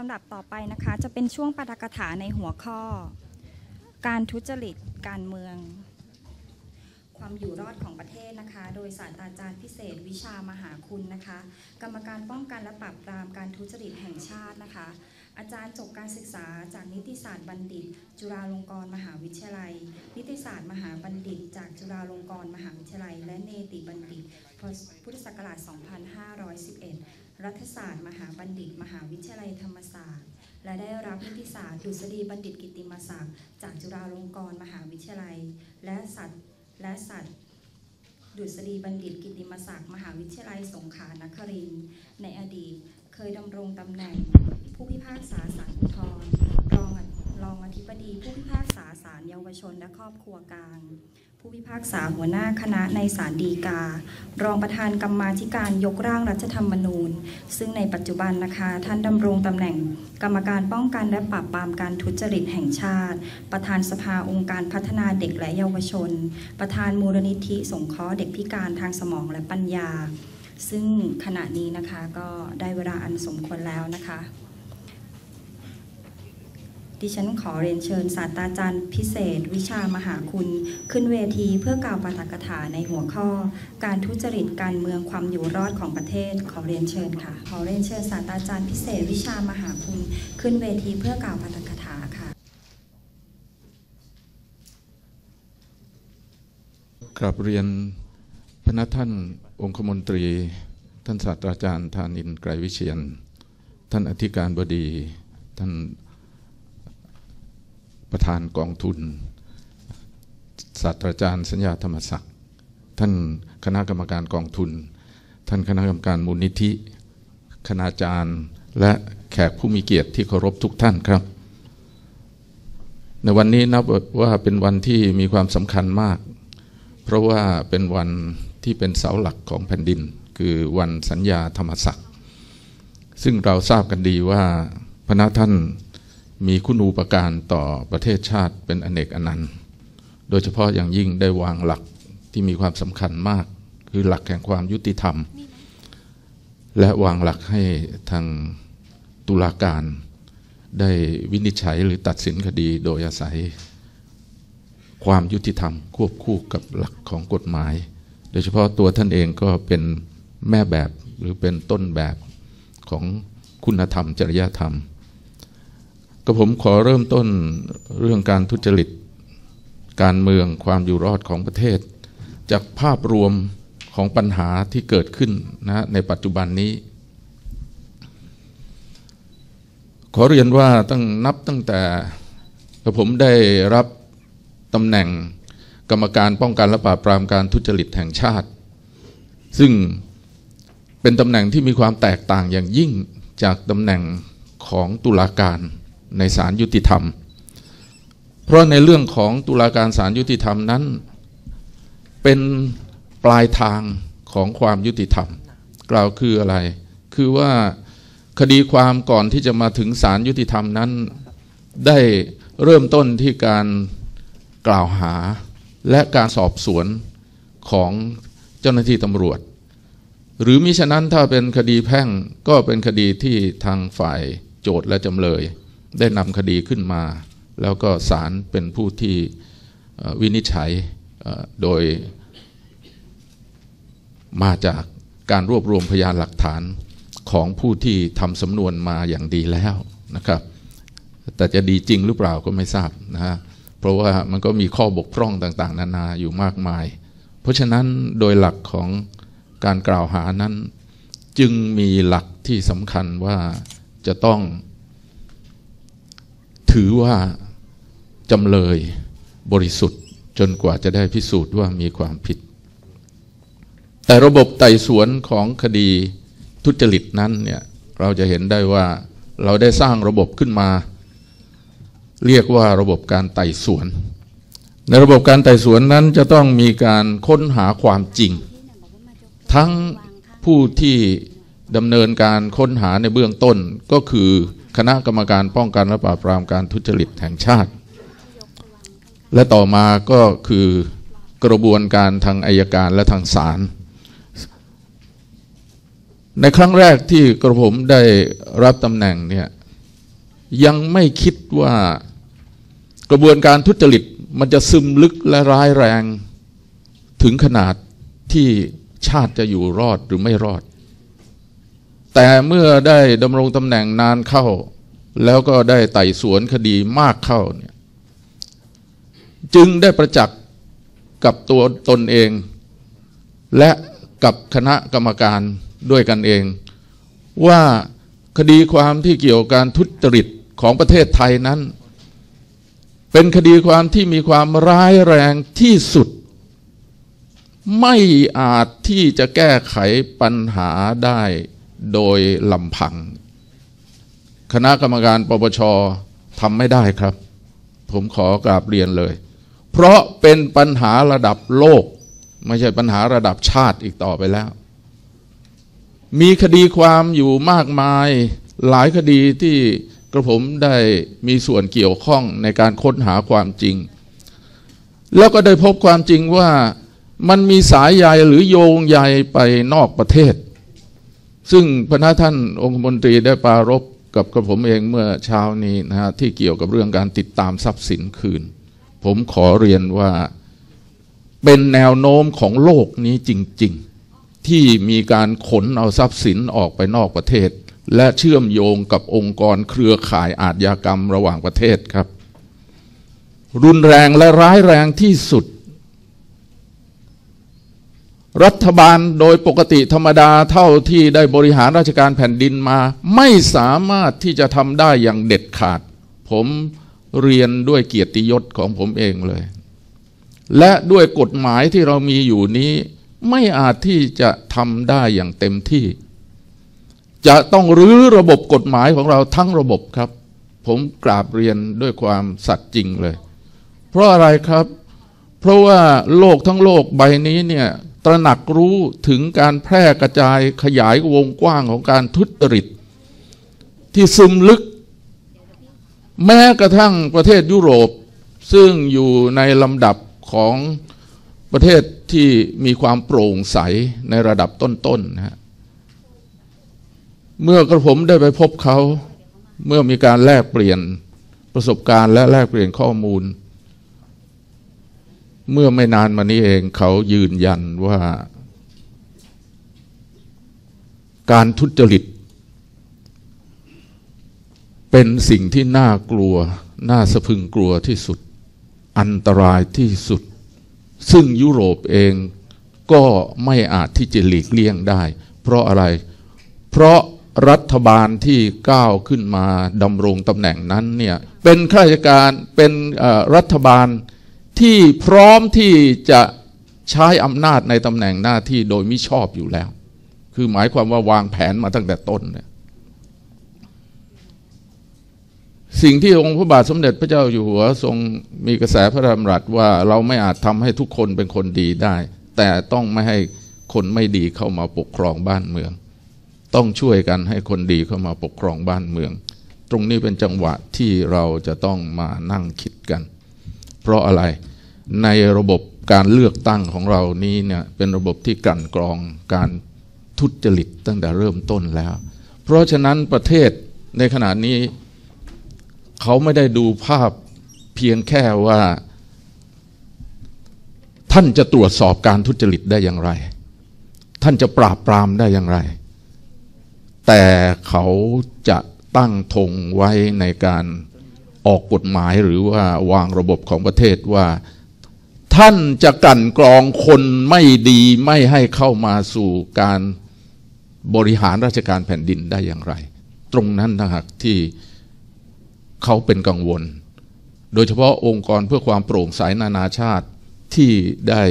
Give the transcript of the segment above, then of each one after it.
ลำดับต่อไปนะคะ จะเป็นช่วงปาฐกถาในหัวข้อ การทุจริตการเมือง ความอยู่รอดของประเทศนะคะ โดยศาสตราจารย์พิเศษวิชามหาคุณนะคะ กรรมการป้องกันและปราบปรามการทุจริตแห่งชาตินะคะ อาจารย์จบการศึกษาจากนิติศาสตร์บัณฑิต จุฬาลงกรณ์มหาวิทยาลัย นิติศาสตร์มหาบัณฑิต จากจุฬาลงกรณ์มหาวิทยาลัย และเนติบัณฑิตพุทธศักราช 2511 รัฐศาสตร์ มหาบัณฑิต มหาวิทยาลัยธรรมศาสตร์ และได้รับนิติศาสตร์ดุษฎีบัณฑิตกิติมศักดิ์จากจุฬาลงกรณ์มหาวิทยาลัย และสัตว์และสัตว์ดุษฎีบัณฑิตกิติมศักดิ์มหาวิทยาลัยสงขลานครินทร์ในอดีตเคยดำรงตำแหน่ง ผู้พิพากษาศาลอุทธรณ์รองรองอธิบดีผู้พิพากษาศาลเยาวชนและครอบครัวกลาง ผู้พิพากษาหัวหน้าคณะในศาลฎีกา รองประธานกรรมาธิการยกร่างรัฐธรรมนูญ ซึ่งในปัจจุบันนะคะ ท่านดำรงตำแหน่งกรรมการป้องกันและปราบปรามการทุจริตแห่งชาติ ประธานสภาองค์การพัฒนาเด็กและเยาวชน ประธานมูลนิธิสงเคราะห์เด็กพิการทางสมองและปัญญา ซึ่งขณะนี้นะคะก็ได้เวลาอันสมควรแล้วนะคะ ดิฉันขอเรียนเชิญศาสตราจารย์พิเศษ วิชามหาคุณ ขึ้นเวทีเพื่อกล่าวปาฐกถาในหัวข้อ การทุจริตการเมืองความอยู่รอดของประเทศ ขอเรียนเชิญค่ะ ขอเรียนเชิญศาสตราจารย์พิเศษ วิชามหาคุณ ขึ้นเวทีเพื่อกล่าวปาฐกถาค่ะกราบเรียนพระท่านองคมนตรี ท่านศาสตราจารย์ธานินไกรวิเชียน ท่านอธิการบดีท่าน ประธานกองทุนศาสตราจารย์สัญญาธรรมศักดิ์ท่านคณะกรรมการกองทุน ท่านคณะกรรมการมูลนิธิ คณาจารย์ และแขกผู้มีเกียรติที่เคารพทุกท่านครับ ในวันนี้นับว่าเป็นวันที่มีความสำคัญมาก เพราะว่าเป็นวันที่เป็นเสาหลักของแผ่นดิน คือวันสัญญาธรรมศักดิ์ซึ่งเราทราบกันดีว่าพระท่าน มีคุณูปการต่อประเทศชาติเป็นอเนกอนันต์ โดยเฉพาะอย่างยิ่งได้วางหลักที่มีความสำคัญมาก คือหลักแห่งความยุติธรรม และวางหลักให้ทางตุลาการได้วินิจฉัยหรือตัดสินคดีโดยอาศัย ความยุติธรรมควบคู่กับหลักของกฎหมาย โดยเฉพาะตัวท่านเองก็เป็นแม่แบบหรือเป็นต้นแบบของคุณธรรมจริยธรรม ก็ผมขอเริ่มต้นเรื่องการทุจริต การเมืองความอยู่รอดของประเทศ จากภาพรวมของปัญหาที่เกิดขึ้นนะในปัจจุบันนี้ ขอเรียนว่าตั้งนับตั้งแต่ผมได้รับตำแหน่งกรรมการป้องกันและปราบปรามการทุจริตแห่งชาติ ซึ่งเป็นตำแหน่งที่มีความแตกต่างอย่างยิ่งจากตำแหน่งของตุลาการ ในศาลยุติธรรม เพราะในเรื่องของตุลาการศาลยุติธรรมนั้น เป็นปลายทางของความยุติธรรม กล่าวคืออะไร คือว่าคดีความก่อนที่จะมาถึงศาลยุติธรรมนั้น ได้เริ่มต้นที่การกล่าวหาและการสอบสวนของเจ้าหน้าที่ตำรวจ หรือมิฉะนั้นถ้าเป็นคดีแพ่งก็เป็นคดีที่ทางฝ่ายโจทย์และจำเลย ได้นำคดีขึ้นมา แล้วก็ศาลเป็นผู้ที่วินิจฉัยโดยมาจากการรวบรวมพยานหลักฐานของผู้ที่ทำสำนวนมาอย่างดีแล้วนะครับ แต่จะดีจริงหรือเปล่าก็ไม่ทราบนะฮะเพราะว่ามันก็มีข้อบกพร่องต่างๆ นานาอยู่มากมาย เพราะฉะนั้นโดยหลักของการกล่าวหานั้น จึงมีหลักที่สำคัญว่าจะต้อง ถือว่าจำเลยบริสุทธิ์จนกว่าจะได้พิสูจน์ว่ามีความผิด แต่ระบบไต่สวนของคดีทุจริตนั้นเนี่ยเราจะเห็นได้ว่าเราได้สร้างระบบขึ้นมา เรียกว่าระบบการไต่สวน ในระบบการไต่สวนนั้นจะต้องมีการค้นหาความจริง ทั้งผู้ที่ดำเนินการค้นหาในเบื้องต้นก็คือ คณะกรรมการป้องกันและปราบปรามการทุจริตแห่งชาติ และต่อมาก็คือกระบวนการทางอายการและทางศาลในครั้งแรกที่กระผมได้รับตำแหน่งเนี่ยยังไม่คิดว่ากระบวนการทุจริตมันจะซึมลึกและร้ายแรง ถึงขนาดที่ชาติจะอยู่รอดหรือไม่รอด แต่เมื่อได้ดำรงตำแหน่งนานเข้า แล้วก็ได้ไต่สวนคดีมากเข้าเนี่ยจึงได้ประจักษ์กับตัวตนเอง และกับคณะกรรมการด้วยกันเอง ว่าคดีความที่เกี่ยวกับการทุจริตของประเทศไทยนั้น เป็นคดีความที่มีความร้ายแรงที่สุด ไม่อาจที่จะแก้ไขปัญหาได้ โดยลำพัง คณะกรรมการปปชทำไม่ได้ครับ ผมขอกราบเรียนเลย เพราะเป็นปัญหาระดับโลก ไม่ใช่ปัญหาระดับชาติอีกต่อไปแล้ว มีคดีความอยู่มากมายหลายคดีที่กระผมได้มีส่วนเกี่ยวข้องในการค้นหาความจริง แล้วก็ได้พบความจริงว่ามันมีสายใยหรือโยงใยไปนอกประเทศ ซึ่งพระท่านองคมนตรีได้ปรารบกับกระผมเองเมื่อเช้านี้นะฮะที่เกี่ยวกับเรื่องการติดตามทรัพย์สินคืน ผมขอเรียนว่าเป็นแนวโน้มของโลกนี้จริง ๆ ที่มีการขนเอาทรัพย์สินออกไปนอกประเทศ และเชื่อมโยงกับองค์กรเครือข่ายอาชญากรรมระหว่างประเทศครับ รุนแรงและร้ายแรงที่สุด รัฐบาลโดยปกติธรรมดาเท่าที่ได้บริหารราชการแผ่นดินมา ไม่สามารถที่จะทำได้อย่างเด็ดขาด ผมเรียนด้วยเกียรติยศของผมเองเลย และด้วยกฎหมายที่เรามีอยู่นี้ ไม่อาจที่จะทำได้อย่างเต็มที่ จะต้องรื้อระบบกฎหมายของเราทั้งระบบครับ ผมกราบเรียนด้วยความสัตย์จริงเลย เพราะอะไรครับ เพราะว่าโลกทั้งโลกใบนี้เนี่ย ตระหนักรู้ถึงการแพร่กระจายขยายวงกว้างของการทุจริต ที่ซึมลึก แม้กระทั่งประเทศยุโรป ซึ่งอยู่ในลำดับของประเทศที่มีความโปร่งใสในระดับต้นๆนะฮะเมื่อกระผมได้ไปพบเขา เมื่อมีการแลกเปลี่ยนประสบการณ์และแลกเปลี่ยนข้อมูล เมื่อไม่นานมานี้เองเขายืนยันว่า การทุจริต เป็นสิ่งที่น่ากลัว น่าสะพึงกลัวที่สุด อันตรายที่สุด ซึ่งยุโรปเองก็ไม่อาจที่จะหลีกเลี่ยงได้ เพราะอะไร เพราะรัฐบาลที่ก้าวขึ้นมาดำรงตำแหน่งนั้นเนี่ยเป็นข้าราชการเป็นรัฐบาล ที่พร้อมที่จะใช้อำนาจในตำแหน่งหน้าที่โดยมิชอบอยู่แล้ว คือหมายความว่าวางแผนมาตั้งแต่ต้นเนี่ยสิ่งที่องค์พระบาทสมเด็จพระเจ้าอยู่หัวทรงมีกระแสพระดำรัสว่าเราไม่อาจทำให้ทุกคนเป็นคนดีได้ แต่ต้องไม่ให้คนไม่ดีเข้ามาปกครองบ้านเมือง ต้องช่วยกันให้คนดีเข้ามาปกครองบ้านเมือง ตรงนี้เป็นจังหวะที่เราจะต้องมานั่งคิดกัน เพราะอะไร ในระบบการเลือกตั้งของเรานี้เนี่ยเป็นระบบที่กลั่นกรองการทุจริตตั้งแต่เริ่มต้นแล้ว เพราะฉะนั้นประเทศในขณะนี้ เขาไม่ได้ดูภาพเพียงแค่ว่า ท่านจะตรวจสอบการทุจริตได้อย่างไร ท่านจะปราบปรามได้อย่างไร แต่เขาจะตั้งธงไว้ในการ ออกกฎหมายหรือว่าวางระบบของประเทศว่า ท่านจะกันกรองคนไม่ดีไม่ให้เข้ามาสู่การบริหารราชการแผ่นดินได้อย่างไร ตรงนั้นนะครับที่เขาเป็นกังวล โดยเฉพาะองค์กรเพื่อความโปร่งใสนานาชาติที่ได้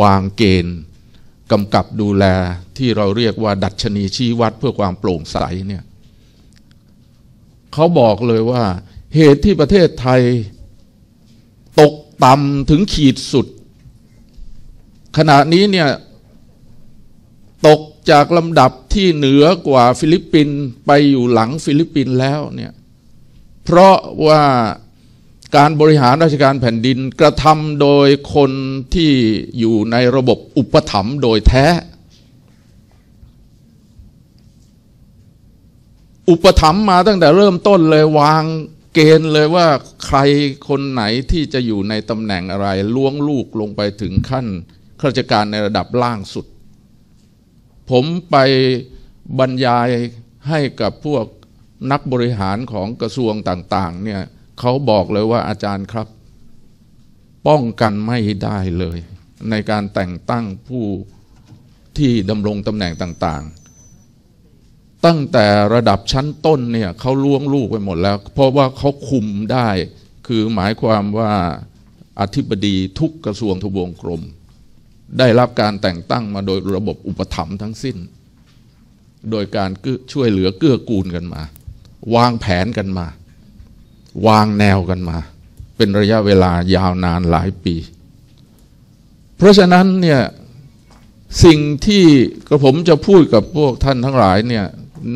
วางเกณฑ์กำกับดูแลที่เราเรียกว่า ดัชนีชี้วัดเพื่อความโปร่งใสเนี่ยเขาบอกเลยว่า เหตุที่ประเทศไทย ตกต่ำถึงขีดสุด ขณะนี้เนี่ย ตกจากลำดับที่เหนือกว่าฟิลิปปินส์ไปอยู่หลังฟิลิปปินส์แล้วเนี่ย เพราะว่าการบริหารราชการแผ่นดินกระทำโดยคนที่อยู่ในระบบอุปถัมภ์โดยแท้ อุปถัมภ์มาตั้งแต่เริ่มต้นเลยวาง เกณฑ์เลยว่าใครคนไหนที่จะอยู่ในตำแหน่งอะไร ล้วงลูกลงไปถึงขั้นข้าราชการในระดับล่างสุด ผมไปบรรยายให้กับพวกนักบริหารของกระทรวงต่างๆเนี่ยเขาบอกเลยว่าอาจารย์ครับ ป้องกันไม่ได้เลย ในการแต่งตั้งผู้ที่ดำรงตำแหน่งต่างๆ ตั้งแต่ระดับชั้นต้นเนี่ยเขาล้วงลูกไปหมดแล้ว เพราะว่าเขาคุมได้ คือหมายความว่าอธิบดีทุกกระทรวงทบวงกรม ได้รับการแต่งตั้งมาโดยระบบอุปถัมภ์ทั้งสิ้น โดยการช่วยเหลือเกื้อกูลกันมา วางแผนกันมา วางแนวกันมา เป็นระยะเวลายาวนานหลายปี เพราะฉะนั้นเนี่ยสิ่งที่กระผมจะพูดกับพวกท่านทั้งหลายเนี่ย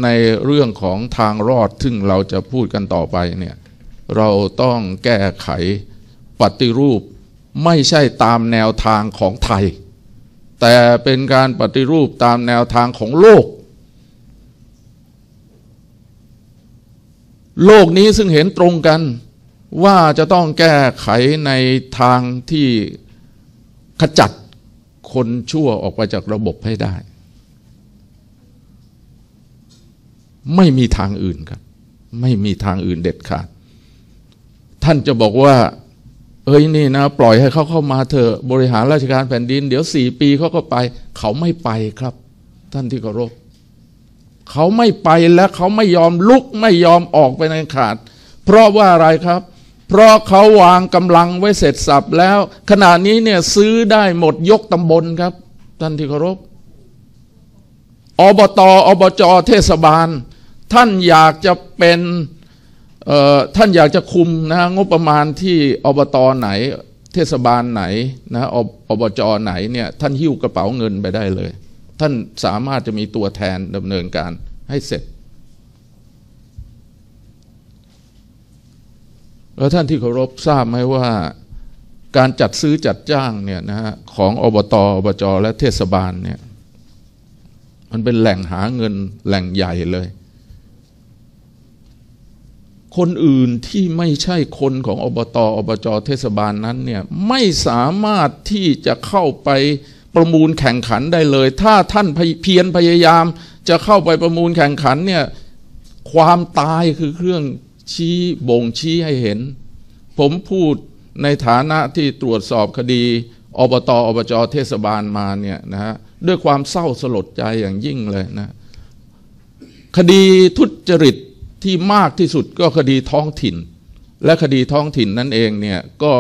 ในเรื่องของทางรอดซึ่งเราจะพูดกันต่อไปเนี่ยเราต้องแก้ไขปฏิรูปไม่ใช่ตามแนวทางของไทย แต่เป็นการปฏิรูปตามแนวทางของโลก โลกนี้ซึ่งเห็นตรงกันว่าจะต้องแก้ไขในทางที่ขจัดคนชั่วออกไปจากระบบให้ได้ ไม่มีทางอื่นครับ ไม่มีทางอื่นเด็ดขาด ท่านจะบอกว่า เอ้ยนี่นะ ปล่อยให้เขาเข้ามาเถอะบริหารราชการแผ่นดิน เดี๋ยวสี่ปีเขาก็ไป เขาไม่ไปครับ ท่านที่เคารพเขาไม่ไปและเขาไม่ยอมลุกไม่ยอมออกไปในขาด เพราะว่าอะไรครับ เพราะเขาวางกำลังไว้เสร็จสับแล้ว ขณะนี้เนี่ยซื้อได้หมดยกตำบลครับ ท่านที่เคารพอบตอบจเทศบาล ท่านอยากจะเป็นท่านอยากจะคุมนะงบประมาณที่อบตไหน เทศบาลไหนนะอบจไหนเนี่ยท่านหิ้วกระเป๋าเงินไปได้เลย ท่านสามารถจะมีตัวแทนดำเนินการให้เสร็จ แล้วท่านที่เคารพทราบไหมว่าการจัดซื้อจัดจ้างเนี่ยนะฮะของอบตอบจและเทศบาลเนี่ยมันเป็นแหล่งหาเงินแหล่งใหญ่เลย คนอื่นที่ไม่ใช่คนของอบตอบจเทศบาลนั้นเนี่ยไม่สามารถที่จะเข้าไปประมูลแข่งขันได้เลย ถ้าท่านเพียรพยายาม จะเข้าไปประมูลแข่งขันเนี่ยความตายคือเครื่องชี้บ่งชี้ให้เห็น ผมพูดในฐานะที่ตรวจสอบคดีอบตอบจเทศบาลมาเนี่ยนะฮะด้วยความเศร้าสลดใจอย่างยิ่งเลยนะ คดีทุจริต ที่มากที่สุดก็คดีท้องถิ่น และคดีท้องถิ่นนั่นเองเนี่ยก็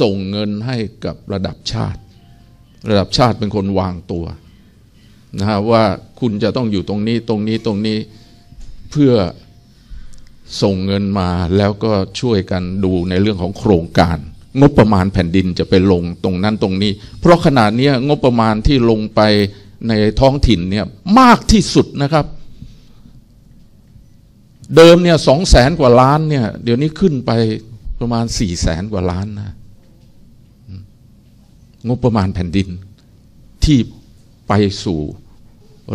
ส่งเงินให้กับระดับชาติ ระดับชาติเป็นคนวางตัวนะฮะว่าคุณจะต้องอยู่ตรงนี้ตรงนี้ตรงนี้เพื่อส่งเงินมาแล้วก็ช่วยกันดูในเรื่องของโครงการ งบประมาณแผ่นดินจะไปลงตรงนั้นตรงนี้ เพราะขนาดนี้งบประมาณที่ลงไปในท้องถิ่นเนี่ยมากที่สุดนะครับ เดิมเนี่ยสองแสนกว่าล้านเนี่ย เดี๋ยวนี้ขึ้นไปประมาณสี่แสนกว่าล้านนะงบประมาณแผ่นดินที่ไปสู่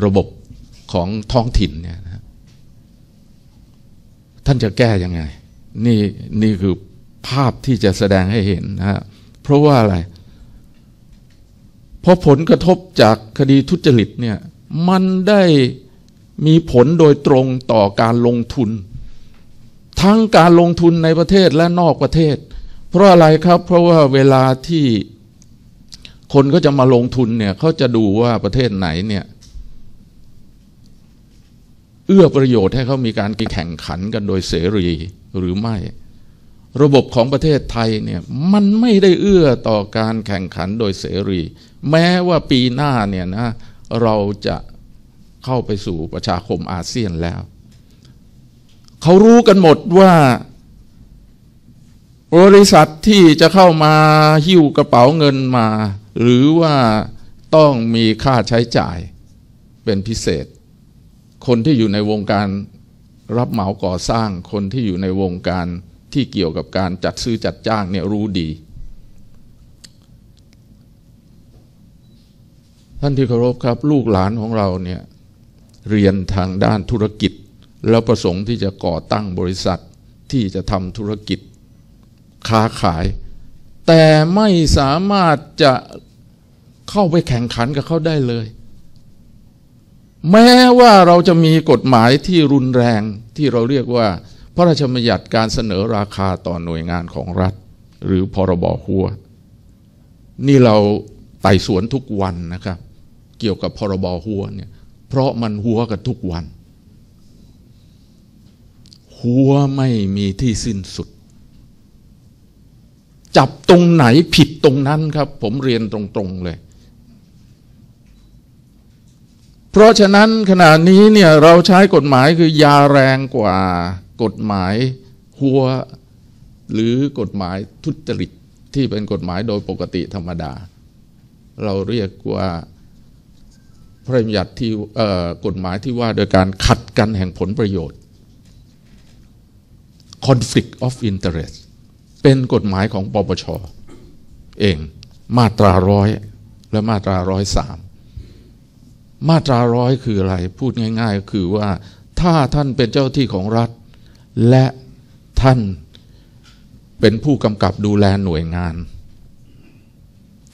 ระบบของท้องถิ่นเนี่ยนะท่านจะแก้ยังไง นี่นี่คือภาพที่จะแสดงให้เห็นนะฮะเพราะว่าอะไร เพราะผลกระทบจากคดีทุจริตเนี่ย มันได้ มีผลโดยตรงต่อการลงทุน ทั้งการลงทุนในประเทศและนอกประเทศ เพราะอะไรครับ เพราะว่าเวลาที่คนก็จะมาลงทุนเนี่ยเขาจะดูว่าประเทศไหนเนี่ยเอื้อประโยชน์ให้เขามีการแข่งขันกันโดยเสรีหรือไม่ ระบบของประเทศไทยเนี่ยมันไม่ได้เอื้อต่อการแข่งขันโดยเสรี แม้ว่าปีหน้าเนี่ยนะเราจะ เข้าไปสู่ประชาคมอาเซียนแล้ว เขารู้กันหมดว่าบริษัทที่จะเข้ามาหิ้วกระเป๋าเงินมา หรือว่าต้องมีค่าใช้จ่ายเป็นพิเศษ คนที่อยู่ในวงการรับเหมาก่อสร้างคนที่อยู่ในวงการที่เกี่ยวกับการจัดซื้อจัดจ้างเนี่ยรู้ดี ท่านที่เคารพครับ ลูกหลานของเราเนี่ย เรียนทางด้านธุรกิจ แล้วประสงค์ที่จะก่อตั้งบริษัทที่จะทำธุรกิจค้าขาย แต่ไม่สามารถจะเข้าไปแข่งขันกับเขาได้เลย แม้ว่าเราจะมีกฎหมายที่รุนแรงที่เราเรียกว่า พระราชบัญญัติการเสนอราคาต่อหน่วยงานของรัฐ หรือพรบหัว นี่เราไต่สวนทุกวันนะครับ เกี่ยวกับพรบหัวเนี่ย เพราะมันหัวกันทุกวัน หัวไม่มีที่สิ้นสุด จับตรงไหนผิดตรงนั้นครับ ผมเรียนตรงๆเลย เพราะฉะนั้นขณะนี้เนี่ยเราใช้กฎหมายคือยาแรงกว่ากฎหมายหัวหรือกฎหมายทุจริตที่เป็นกฎหมายโดยปกติธรรมดา เราเรียกว่า พระบัญญัติที่กฎหมายที่ว่าโดยการขัดกันแห่งผลประโยชน์ conflict of interest เป็นกฎหมายของปปช เองมาตราร้อยและมาตราร้อยสามมาตราร้อยคืออะไร พูดง่ายๆก็คือว่าถ้าท่านเป็นเจ้าที่ของรัฐ และท่านเป็นผู้กำกับดูแลหน่วยงาน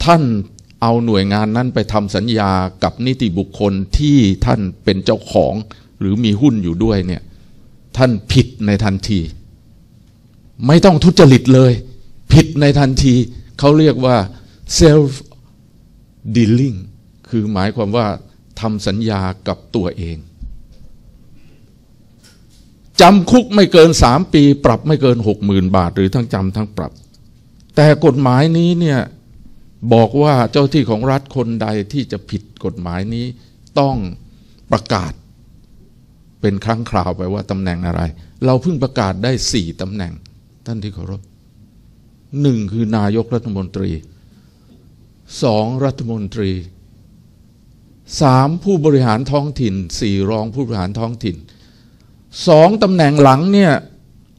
ท่าน เอาหน่วยงานนั้นไปทำสัญญากับนิติบุคคลที่ท่านเป็นเจ้าของ หรือมีหุ้นอยู่ด้วยเนี่ยท่านผิดในทันที ไม่ต้องทุจริตเลย ผิดในทันที เขาเรียกว่า self dealing คือหมายความว่าทำสัญญากับตัวเองจำคุกไม่เกินสามปี ปรับไม่เกินหกหมื่นบาท หรือทั้งจำทั้งปรับ แต่กฎหมายนี้เนี่ย บอกว่าเจ้าที่ของรัฐคนใดที่จะผิดกฎหมายนี้ต้องประกาศเป็นครั้งคราวไปว่าตำแหน่งอะไร เราเพิ่งประกาศได้สี่ตำแหน่ง ท่านที่เคารพหนึ่งคือนายกรัฐมนตรีสองรัฐมนตรีสามผู้บริหารท้องถิ่นสี่รองผู้บริหารท้องถิ่นสองตำแหน่งหลังเนี่ย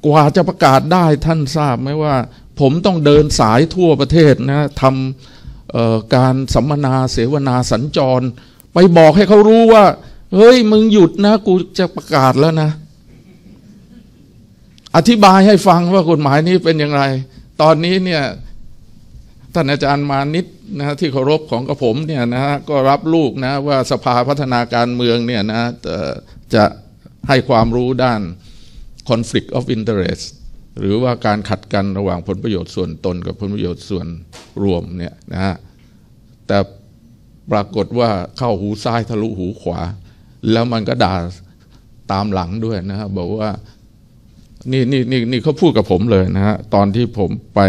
กว่าจะประกาศได้ท่านทราบไหมว่า ผมต้องเดินสายทั่วประเทศนะทำ การสัมมนาเสวนาสัญจร ไปบอกให้เขารู้ว่า เฮ้ย มึงหยุดนะ กูจะประกาศแล้วนะ อธิบายให้ฟังว่ากฎหมายนี้เป็นอย่างไร ตอนนี้เนี่ยท่านอาจารย์มานิดนะที่เคารพของกระผมเนี่ยนะก็รับลูกนะว่าสภาพัฒนาการเมืองเนี่ยนะจะให้ความรู้ด้าน conflict of interest หรือว่าการขัดกันระหว่างผลประโยชน์ส่วนตนกับผลประโยชน์ส่วน รวมเนี่ยนะฮะแต่ปรากฏว่าเข้าหูซ้ายทะลุหูขวา แล้วมันก็ด่าตามหลังด้วยนะฮะบอกว่านี่นี่นี่นี่เขาพูดกับผมเลยนะฮะตอนที่ผมไป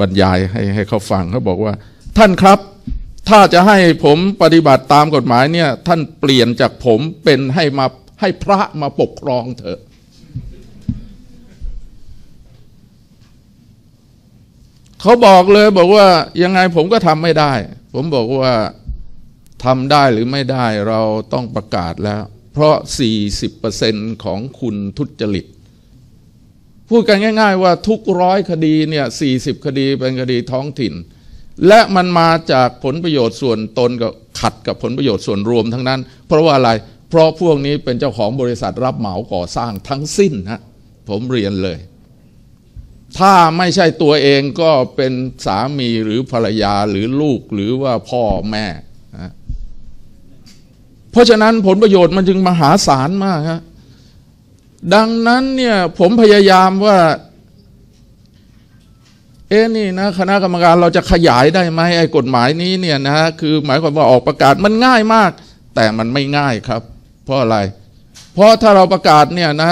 บรรยายให้ให้เขาฟังเขาบอกว่า ท่านครับ ถ้าจะให้ผมปฏิบัติตามกฎหมายเนี่ย ท่านเปลี่ยนจากผมเป็นให้มาให้พระมาปกครองเถอะ เขาบอกเลยบอกว่ายังไงผมก็ทำไม่ได้ ผมบอกว่าทำได้หรือไม่ได้เราต้องประกาศแล้ว เพราะ 40%ของคุณทุจริต พูดกันง่าย ๆ ว่าทุกร้อยคดีเนี่ย40 คดีเป็นคดีท้องถิ่น และมันมาจากผลประโยชน์ส่วนตนกับขัดกับผลประโยชน์ส่วนรวมทั้งนั้น เพราะว่าอะไร เพราะพวกนี้เป็นเจ้าของบริษัทรับเหมาก่อสร้างทั้งสิ้นนะผมเรียนเลย ถ้าไม่ใช่ตัวเองก็เป็นสามีหรือภรรยาหรือลูกหรือว่าพ่อแม่ เพราะฉะนั้นผลประโยชน์มันจึงมหาศาลมากฮะดังนั้นเนี่ยผมพยายามว่า เอ๊นี่นะคณะกรรมการเราจะขยายได้ไหมไอ้กฎหมายนี้เนี่ยนะคือหมายความว่าออกประกาศมันง่ายมาก แต่มันไม่ง่ายครับ เพราะอะไร เพราะถ้าเราประกาศเนี่ยนะ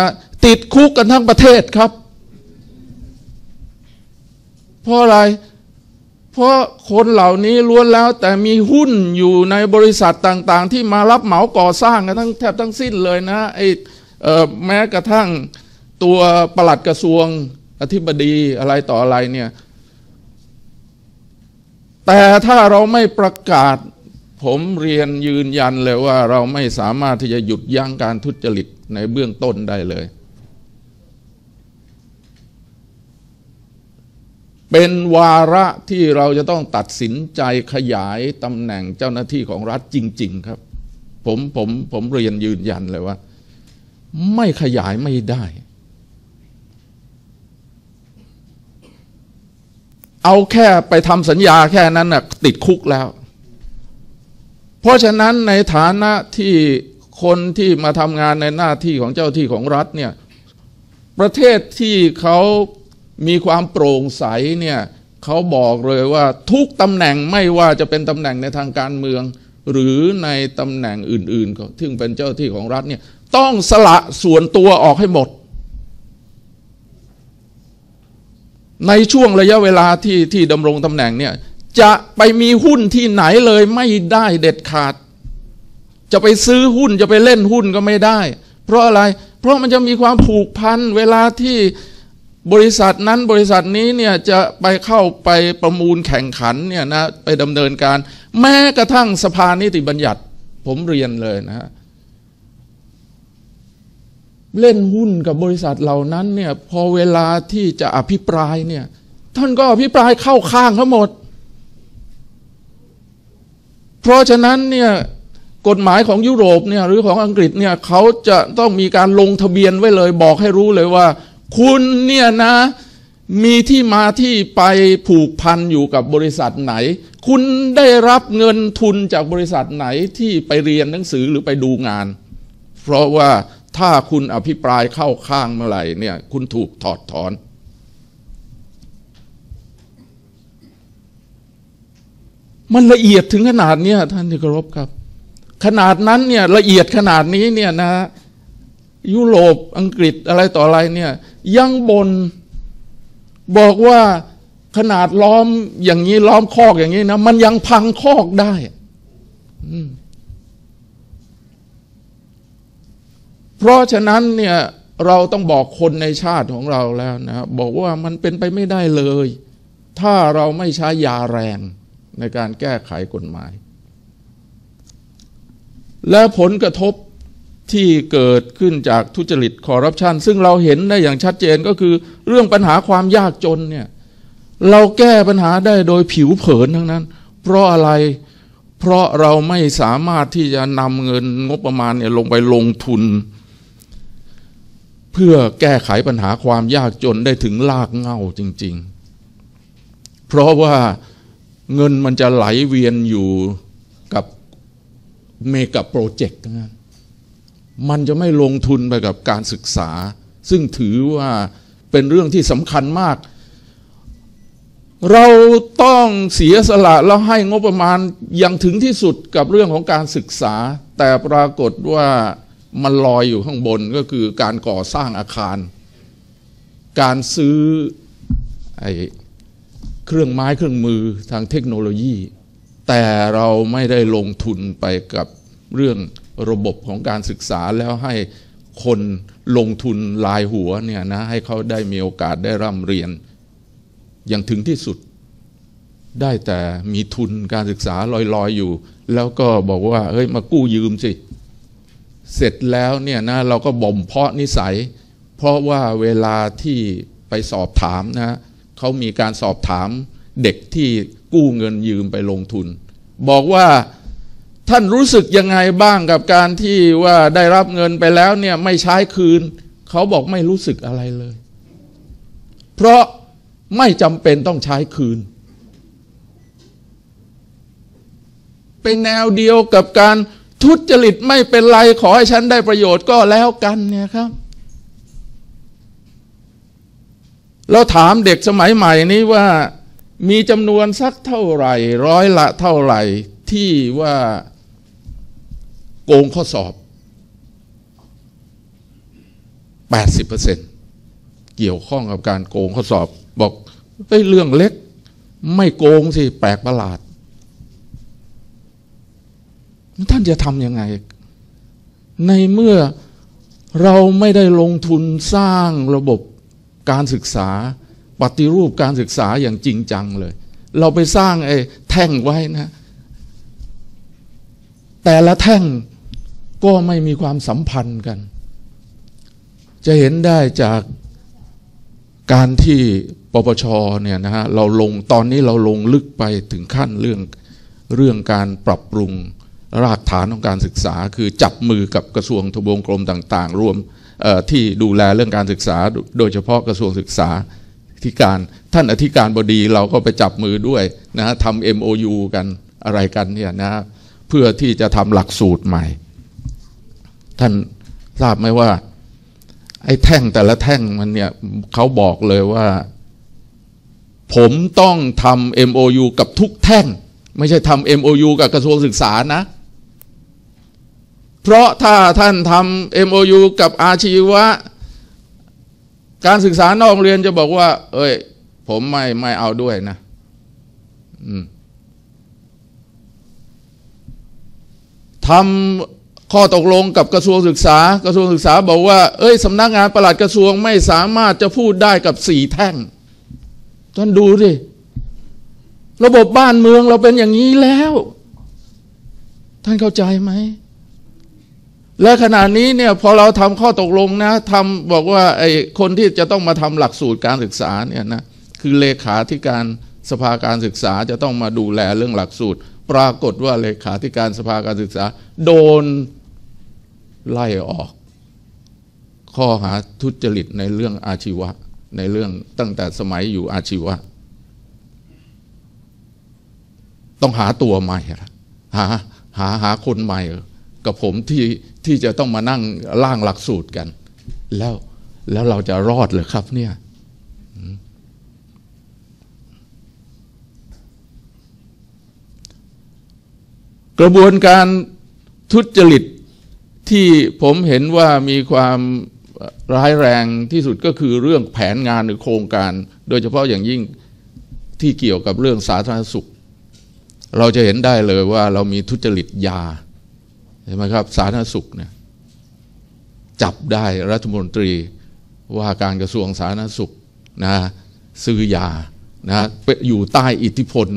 ติดคุกกันทั้งประเทศครับ เพราะอะไร เพราะคนเหล่านี้ล้วนแล้วแต่มีหุ้นอยู่ในบริษัทต่างๆ ที่มารับเหมาก่อสร้างกันทั้งแทบทั้งสิ้นเลยนะไอ้แม้กระทั่งตัวประหลัดกระทรวงอธิบดีอะไรต่ออะไรเนี่ย แต่ถ้าเราไม่ประกาศ ผมเรียนยืนยันเลยว่าเราไม่สามารถที่จะหยุดยั้งการทุจริตในเบื้องต้นได้เลย เป็นวาระที่เราจะต้องตัดสินใจขยายตำแหน่งเจ้าหน้าที่ของรัฐจริง ๆ ครับ ผมผมผมเรียนยืนยันเลยว่า ไม่ขยายไม่ได้ เอาแค่ไปทำสัญญาแค่นั้นน่ะติดคุกแล้ว เพราะฉะนั้นในฐานะที่คนที่มาทำงานในหน้าที่ของเจ้าที่ของรัฐเนี่ยประเทศที่เขา มีความโปร่งใสเนี่ยเขาบอกเลยว่าทุกตำแหน่งไม่ว่าจะเป็นตำแหน่งในทางการเมือง หรือในตำแหน่งอื่นๆซึ่เป็นเจ้าที่ของรัฐเนี่ยต้องสละส่วนตัวออกให้หมด ในช่วงระยะเวลาที่ที่ดำรงตำแหน่งเนี่ยจะไปมีหุ้นที่ไหนเลยไม่ได้เด็ดขาด จะไปซื้อหุ้นจะไปเล่นหุ้นก็ไม่ได้ เพราะอะไรเพราะมันจะมีความผูกพันเวลาที่ บริษัทนั้นบริษัทนี้เนี่ยจะไปเข้าไปประมูลแข่งขันเนี่ยนะไปดำเนินการ แม้กระทั่งสภานิติบัญญัติ ผมเรียนเลยนะฮะเล่นหุ้นกับบริษัทเหล่านั้นเนี่ยพอเวลาที่จะอภิปรายเนี่ยท่านก็อภิปรายเข้าข้างทั้งหมด เพราะฉะนั้นเนี่ยกฎหมายของยุโรปเนี่ยหรือของอังกฤษเนี่ยเขาจะต้องมีการลงทะเบียนไว้เลย บอกให้รู้เลยว่า คุณเนี่ยนะ มีที่มาที่ไปผูกพันอยู่กับบริษัทไหน คุณได้รับเงินทุนจากบริษัทไหนที่ไปเรียนหนังสือหรือไปดูงาน เพราะว่าถ้าคุณอภิปรายเข้าข้างเมื่อไหร่เนี่ย คุณถูกถอดถอน มันละเอียดถึงขนาดเนี้ยท่านที่เคารพครับ ขนาดนั้นเนี่ยละเอียดขนาดนี้เนี่ยนะ ยุโรปอังกฤษอะไรต่ออะไรเนี่ย ยังบนบอกว่าขนาดล้อมอย่างนี้ล้อมคอกอย่างนี้นะมันยังพังคอกได้เพราะฉะนั้นเนี่ยเราต้องบอกคนในชาติของเราแล้วนะบอกว่ามันเป็นไปไม่ได้เลย ถ้าเราไม่ใช้ยาแรงในการแก้ไขกฎหมาย และผลกระทบ ที่เกิดขึ้นจากทุจริตคอร์รัปชันซึ่งเราเห็นได้อย่างชัดเจนก็คือเรื่องปัญหาความยากจนเนี่ยเราแก้ปัญหาได้โดยผิวเผินทั้งนั้น เพราะอะไรเพราะเราไม่สามารถที่จะนำเงินงบประมาณเนี่ยลงไปลงทุน เพื่อแก้ไขปัญหาความยากจนได้ถึงลากเง้าจริง ๆ เพราะว่าเงินมันจะไหลเวียนอยู่กับเมกะโปรเจกต์นั้น มันจะไม่ลงทุนไปกับการศึกษา ซึ่งถือว่าเป็นเรื่องที่สำคัญมาก เราต้องเสียสละแล้วให้งบประมาณอย่างถึงที่สุดกับเรื่องของการศึกษา แต่ปรากฏว่ามันลอยอยู่ข้างบนก็คือการก่อสร้างอาคาร การซื้อไอเครื่องไม้เครื่องมือทางเทคโนโลยี แต่เราไม่ได้ลงทุนไปกับเรื่อง ระบบของการศึกษาแล้วให้คนลงทุนลายหัวเนี่ยนะให้เขาได้มีโอกาสได้ร่ำเรียน อย่างถึงที่สุด ได้แต่มีทุนการศึกษาลอยๆอยู่ แล้วก็บอกว่าเฮ้ยมากู้ยืมสิ เสร็จแล้วเนี่ยนะเราก็บ่มเพาะนิสัย เพราะว่าเวลาที่ไปสอบถามนะเขามีการสอบถามเด็กที่กู้เงินยืมไปลงทุน บอกว่า ท่านรู้สึกยังไงบ้างกับการที่ว่าได้รับเงินไปแล้วเนี่ยไม่ใช้คืน เขาบอกไม่รู้สึกอะไรเลย เพราะไม่จำเป็นต้องใช้คืน เป็นแนวเดียวกับการทุจริตไม่เป็นไรขอให้ฉันได้ประโยชน์ก็แล้วกันเนี่ยครับ เราถามเด็กสมัยใหม่นี้ว่ามีจำนวนสักเท่าไหร่ ร้อยละเท่าไหร่ที่ว่า โกงข้อสอบ 80%เกี่ยวข้องกับการโกงข้อสอบ บอกเฮ้ยเรื่องเล็ก ไม่โกงสิ แปลกประหลาด ท่านจะทำยังไง ในเมื่อเราไม่ได้ลงทุนสร้างระบบการศึกษา ปฏิรูปการศึกษาอย่างจริงจังเลย เราไปสร้างไอ้แท่งไว้นะ แต่ละแท่ง ก็ไม่มีความสัมพันธ์กัน จะเห็นได้จากการที่ปปชเนี่ยนะฮะเราลงตอนนี้เราลงลึกไปถึงขั้นเรื่องเรื่องการปรับปรุงรากฐานของการศึกษา คือจับมือกับกระทรวงทบวงกรมต่าง ๆ รวมที่ดูแลเรื่องการศึกษา โดยเฉพาะกระทรวงศึกษาธิการท่านอธิการบดีเราก็ไปจับมือด้วยนะฮะทำ MOU กันอะไรกันเนี่ยนะเพื่อที่จะทำหลักสูตรใหม่ ท่านทราบไหมว่า ไอ้แท่งแต่ละแท่งมันเนี่ยเขาบอกเลยว่า ผมต้องทำ MOU กับทุกแท่ง ไม่ใช่ทำ MOU กับกระทรวงศึกษานะ เพราะถ้าท่านทำ MOU กับอาชีวะ การศึกษานอกเรียนจะบอกว่า เอ้ย ผมไม่ไม่เอาด้วยนะ อืมทำ ข้อตกลงกับกระทรวงศึกษา กระทรวงศึกษาบอกว่า เอ้ยสำนักงานประหลัดกระทรวงไม่สามารถจะพูดได้กับสี่แท่ง ท่านดูสิระบบบ้านเมืองเราเป็นอย่างนี้แล้ว ท่านเข้าใจไหม และขณะนี้เนี่ยพอเราทำข้อตกลงนะทำบอกว่าไอ้คนที่จะต้องมาทำหลักสูตรการศึกษาเนี่ยนะคือเลขาธิการสภาการศึกษาจะต้องมาดูแลเรื่องหลักสูตร ปรากฏว่าเลขาธิการสภาการศึกษา โดน ไล่ออก ข้อหาทุจริตในเรื่องอาชีวะ ในเรื่องตั้งแต่สมัยอยู่อาชีวะ ต้องหาตัวใหม่ละหาหาหาคนใหม่กับผมที่ที่จะต้องมานั่งร่างหลักสูตรกัน แล้วแล้วเราจะรอดหรือครับเนี่ยกระบวนการทุจริต ที่ผมเห็นว่ามีความร้ายแรงที่สุดก็คือเรื่องแผนงานหรือโครงการ โดยเฉพาะอย่างยิ่งที่เกี่ยวกับเรื่องสาธารณสุข เราจะเห็นได้เลยว่าเรามีทุจริตยาเห็นไหมครับสาธารณสุขเนี่ยจับได้รัฐมนตรีว่าการกระทรวงสาธารณสุขนะซื้อยานะอยู่ใต้อิทธิพล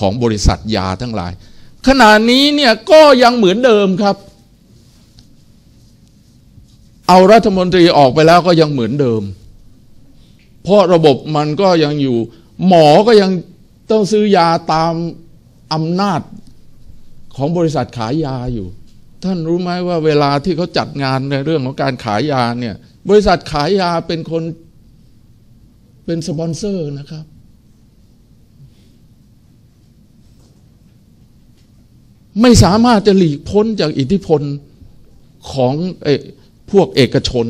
ของบริษัทยาทั้งหลาย ขณะนี้เนี่ยก็ยังเหมือนเดิมครับ เอารัฐมนตรีออกไปแล้วก็ยังเหมือนเดิม เพราะระบบมันก็ยังอยู่ หมอก็ยังต้องซื้อยาตามอำนาจของบริษัทขายยาอยู่ ท่านรู้ไหมว่าเวลาที่เขาจัดงานในเรื่องของการขายยาเนี่ยบริษัทขายยาเป็นคนเป็นสปอนเซอร์นะครับ ไม่สามารถจะหลีกพ้นจากอิทธิพลของเอ พวกเอกชน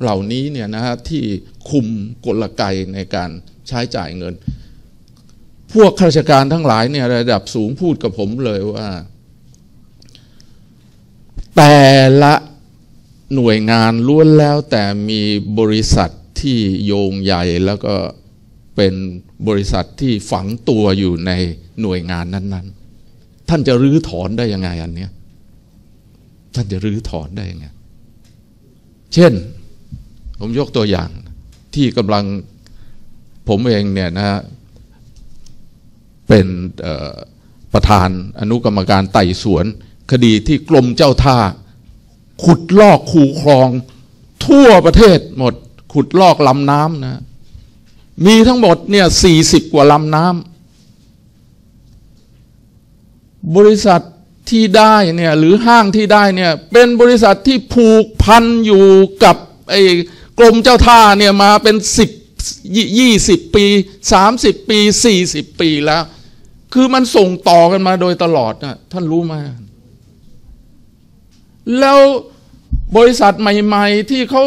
เหล่านี้เนี่ยนะฮะที่คุมกลไกในการใช้จ่ายเงิน พวกข้าราชการทั้งหลายเนี่ยระดับสูงพูดกับผมเลยว่า แต่ละหน่วยงานล้วนแล้วแต่มีบริษัทที่โยงใหญ่แล้วก็เป็นบริษัทที่ฝังตัวอยู่ในหน่วยงานนั้น ๆ ท่านจะรื้อถอนได้ยังไงอันเนี้ยท่านจะรื้อถอนได้ยังไง เช่น ผมยกตัวอย่างที่กำลังผมเองเนี่ยนะเป็นประธานอนุกรรมการไต่สวน คดีที่กรมเจ้าท่า ขุดลอกคูคลอง ทั่วประเทศหมด ขุดลอกลำน้ำนะ มีทั้งหมดเนี่ยสี่สิบกว่าลำน้ำบริษัท ที่ได้เนี่ยหรือห้างที่ได้เนี่ยเป็นบริษัทที่ผูกพันอยู่กับไอ้กรมเจ้าท่าเนี่ยมาเป็นสิบยี่สิบปีสามสิบปีสี่สิบปีแล้ว คือมันส่งต่อกันมาโดยตลอดนะท่านรู้ไหมแล้วบริษัทใหม่ ๆ ที่เขา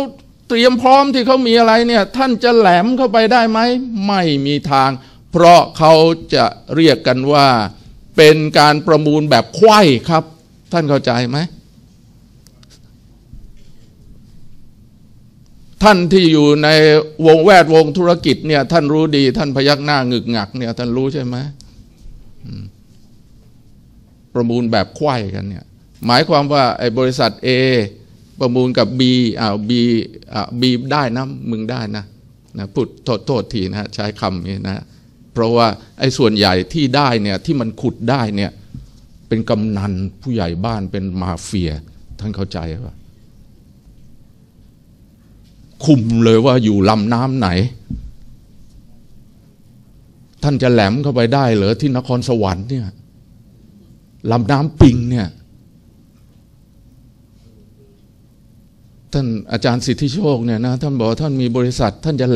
เตรียมพร้อมที่เขามีอะไรเนี่ยท่านจะแหลมเข้าไปได้ไหม ไม่มีทาง เพราะเขาจะเรียกกันว่า เป็นการประมูลแบบไข้ครับ ท่านเข้าใจไหมท่านที่อยู่ในวงแวดวงธุรกิจเนี่ย ท่านรู้ดี ท่านพยักหน้าหงึกงัก เนี่ย ท่านรู้ใช่ไหมประมูลแบบไข้กันเนี่ย หมายความว่าไอ้บริษัท A ประมูลกับ B อ่า B อ่า B ได้นะมึงได้นะนะพูดโทษโทษทีนะใช้คำนี้นะ ราะว่าไอ้ส่วนใหญ่ที่ได้เนี่ยที่มันขุดได้เนี่ยเป็นกำนันผู้ใหญ่บ้านเป็นมาเฟีย ท่านเข้าใจป่ะคุมเลยว่าอยู่ลำน้ำไหน ท่านจะแหลมเข้าไปได้เหรอที่นครสวรรค์เนี่ยลำน้ำปิงเนี่ยท่านอาจารย์สิทธิโชคเนี่ยนะท่านบอกท่านมีบริษัท ท่านจะแหล